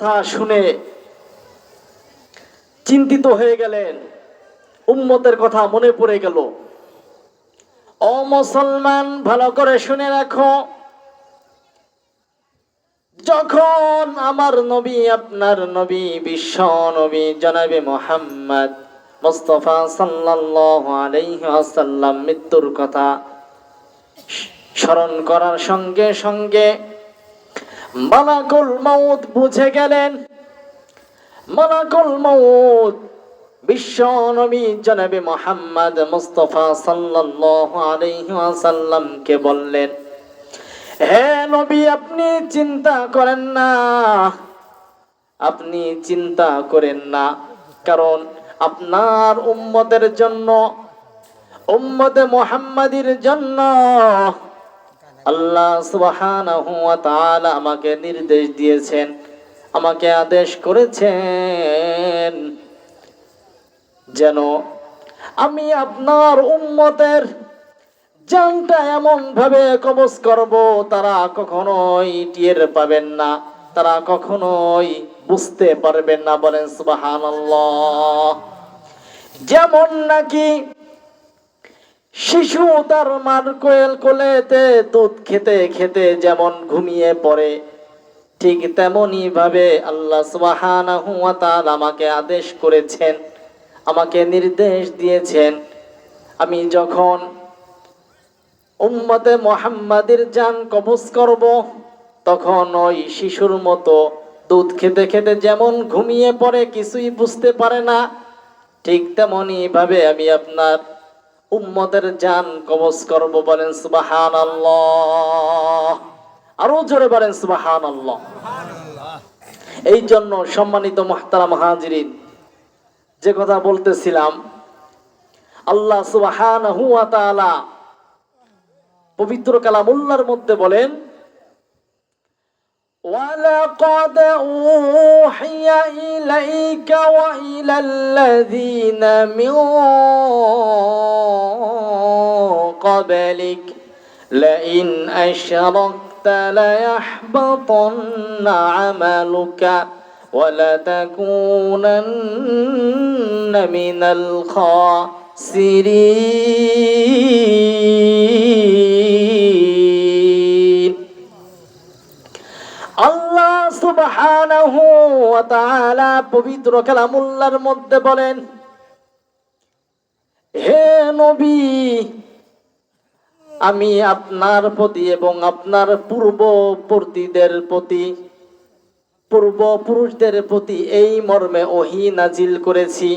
কথা শুনে চিন্তিত হয়ে গেলেন। উম্মতের কথা মনে পড়ে গেল। ও মুসলমান, ভালো করে শুনে রাখো। যখন আমার নবী, আপনার নবী, বিশ্ব নবী জনাবে মোহাম্মদ মোস্তফা আলাইহি মৃত্যুর কথা স্মরণ করার সঙ্গে সঙ্গে মালাকুল মউত বুঝে গেলেন। মালাকুল মউত বিশ্ব নবী জনাবে মোহাম্মদ মুস্তফা সাল্লাল্লাহু আলাইহি ওয়াসাল্লামকে বললেন, হে নবী, আপনি চিন্তা করেন না। আপনি চিন্তা করেন না। কারণ আপনার উম্মতের জন্য, উম্মতে মোহাম্মদীর জন্য আল্লাহ সুবহানাহু ওয়া তাআলা আমাকে নির্দেশ দিয়েছেন, আমাকে আদেশ করেছেন যেন আমি আপনার উম্মতের জানটা এমন ভাবে কবজ করব, তারা কখনোই টের পাবেন না, তারা কখনোই বুঝতে পারবেন না, বলেন সুবহানাল্লাহ। যেমন নাকি শিশু তার মার কোয়েল কোলেতে দুধ খেতে খেতে যেমন ঘুমিয়ে পড়ে, ঠিক তেমনি ভাবে আল্লাহ সুবহানাহু আমাকে আদেশ করেছেন, আমাকে নির্দেশ দিয়েছেন। আমি যখন উম্মতে মোহাম্মদের জান কবজ করব, তখন ওই শিশুর মতো দুধ খেতে খেতে যেমন ঘুমিয়ে পড়ে, কিছুই বুঝতে পারে না, ঠিক তেমনই ভাবে আমি আপনার উম্মতের জান কবজ করব বলেন সুবাহান আরও জোরে বলেন সুবাহান এই জন্য সম্মানিত মহতারা মহাজিরিন যে কথা বলতেছিলাম, আল্লাহ সুবাহান পবিত্র কালাম উল্লার মধ্যে বলেন, ওয়ালাকাদ উ أوحي إليك وإلى الذين من قبلك لئن أشركت ليحبطن عملك ولتكونن من الخاسرين. পবিত্র কালামুল্লাহর মধ্যে বলেন, হে নবী, আমি আপনার প্রতি এবং আপনার পূর্ববর্তীদের প্রতি, পূর্বপুরুষদের প্রতি এই মর্মে ওহি নাজিল করেছি।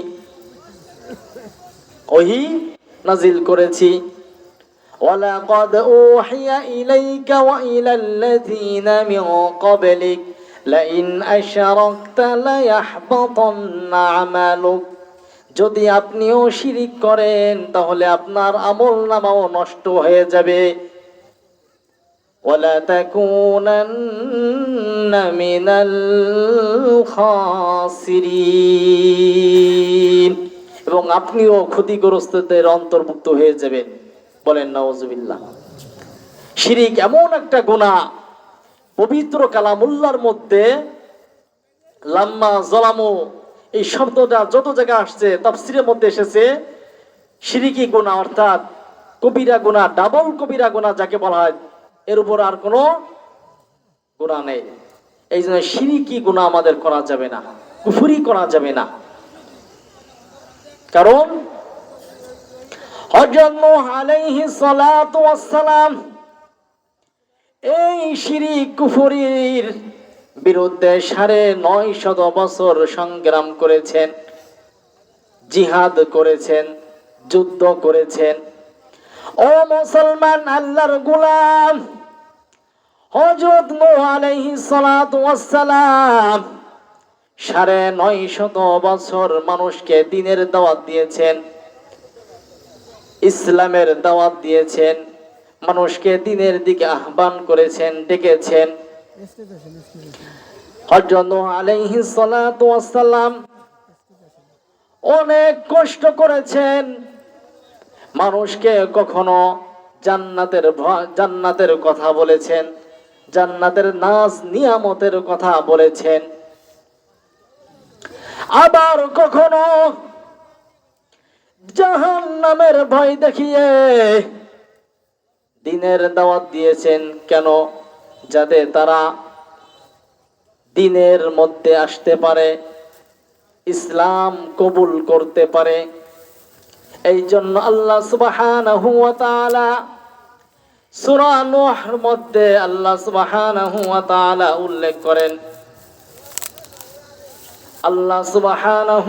ওহি নাজিল করেছি। ওয়ালাকাদ উহিয়া ইলাইকা ওয়া ইলাল্লাযিনা মিন ক্বাবলিক। لئن أشركت ليحبطن عملك যদি আপনিও শিরিক করেন তাহলে আপনার আমল নামাও নষ্ট হয়ে যাবে ولا تكونن من الخاسرين এবং আপনিও ক্ষতিগ্রস্তদের অন্তর্ভুক্ত হয়ে যাবেন বলেন নওয়াজুবিল্লাহ শিরিক এমন একটা গুণা পবিত্র কালামুল্লার মধ্যে লাম্মা জলামো, এই শব্দটা যত জায়গায় আসছে, তাফসিরের মধ্যে এসেছে শিরিকি গুণা অর্থাৎ কবিরা গুণা, ডাবল কবিরা গুণা যাকে বলা হয়, এর উপর আর কোনো গুণা নেই। এই জন্য সিরিকি গুণা আমাদের করা যাবে না, কুফুরি করা যাবে না। কারণ সালাতু ওয়াস সালাম এই শিরিক কুফরির বিরুদ্ধে সাড়ে নয় শত বছর সংগ্রাম করেছেন, জিহাদ করেছেন, যুদ্ধ করেছেন। ও মুসলমান, আল্লাহর গোলাম আলাইহিস সালাতু সালাম সাড়ে নয় শত বছর মানুষকে দিনের দাওয়াত দিয়েছেন, ইসলামের দাওয়াত দিয়েছেন। মানুষকে দিনের দিকে আহ্বান করেছেন, ডেকেছেন। অনেক কষ্ট করেছেন। মানুষকে কখনো জান্নাতের জান্নাতের কথা বলেছেন, জান্নাতের নাজ নিয়ামতের কথা বলেছেন। আবার কখনো জাহান নামের ভয় দেখিয়ে দিনের দাওয়াত দিয়েছেন কেন? যাতে তারা দিনের মধ্যে আসতে পারে, ইসলাম কবুল করতে পারে। এই জন্য আল্লাহ সুবহানাহু ওয়া তাআলা সূরা মধ্যে আল্লাহ তাআলা উল্লেখ করেন। আল্লাহ সুবহানাহু